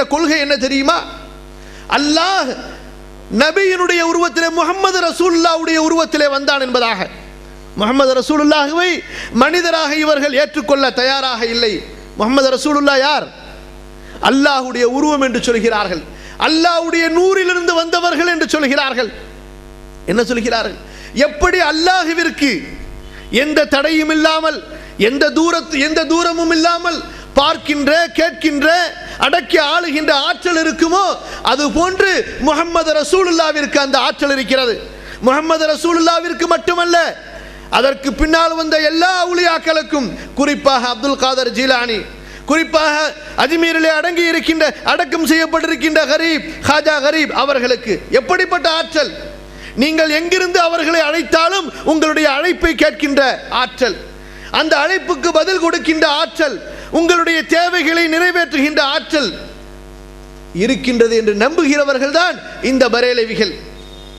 இருக்கின்ற கொள்கை என்ன தெரியுமா? அல்லாஹ் நபியினுடைய உருவத்திலே முகமது ரசூல்லாவுடைய உருவத்திலே வந்தான் என்பதாக. முகமது ரசூலுல்லாஹுவை மனிதராக இவர்கள் ஏற்றுக்கொள்ள தயாராக இல்லை. முகமது ரசூலுல்லா யார்? அல்லாஹுடைய உருவம் என்று சொல்கிறார்கள். அல்லாஹுடைய நூறிலிருந்து வந்தவர்கள் என்று சொல்கிறார்கள். என்ன சொல்கிறார்கள்? எப்படி அல்லாஹுவிற்கு எந்த தடையும் இல்லாமல் எந்த தூரத்து எந்த தூரமும் இல்லாமல் பார்க்கின்ற கேட்கின்ற அடக்கி ஆளுகின்ற ஆற்றல் இருக்குமோ? அது போன்று முகமது ரசூலுல்லாவிற்கு அந்த ஆற்றல் இருக்கிறது. முகமது ரசூலுல்லாவிற்கு மட்டுமல்ல அதற்கு பின்னால் வந்த எல்லா ஊழியாக்களுக்கும் குறிப்பாக அப்துல் காதர் ஜீலானி குறிப்பாக அஜ்மீரிலே அடங்கி இருக்கின்ற அடக்கம் செய்யப்பட்டிருக்கின்ற கரீப் ஹாஜா கரீப் அவர்களுக்கு எப்படிப்பட்ட ஆற்றல்? நீங்கள் எங்கிருந்து அவர்களை அழைத்தாலும் உங்களுடைய அழைப்பை கேட்கின்ற ஆற்றல். அந்த அழைப்புக்கு பதில் கொடுக்கின்ற ஆற்றல் உங்களுடைய தேவைகளை நிறைவேற்றுகின்ற ஆற்றல் இருக்கின்றது என்று நம்புகிறவர்கள் தான் இந்த பரேலவிகள்.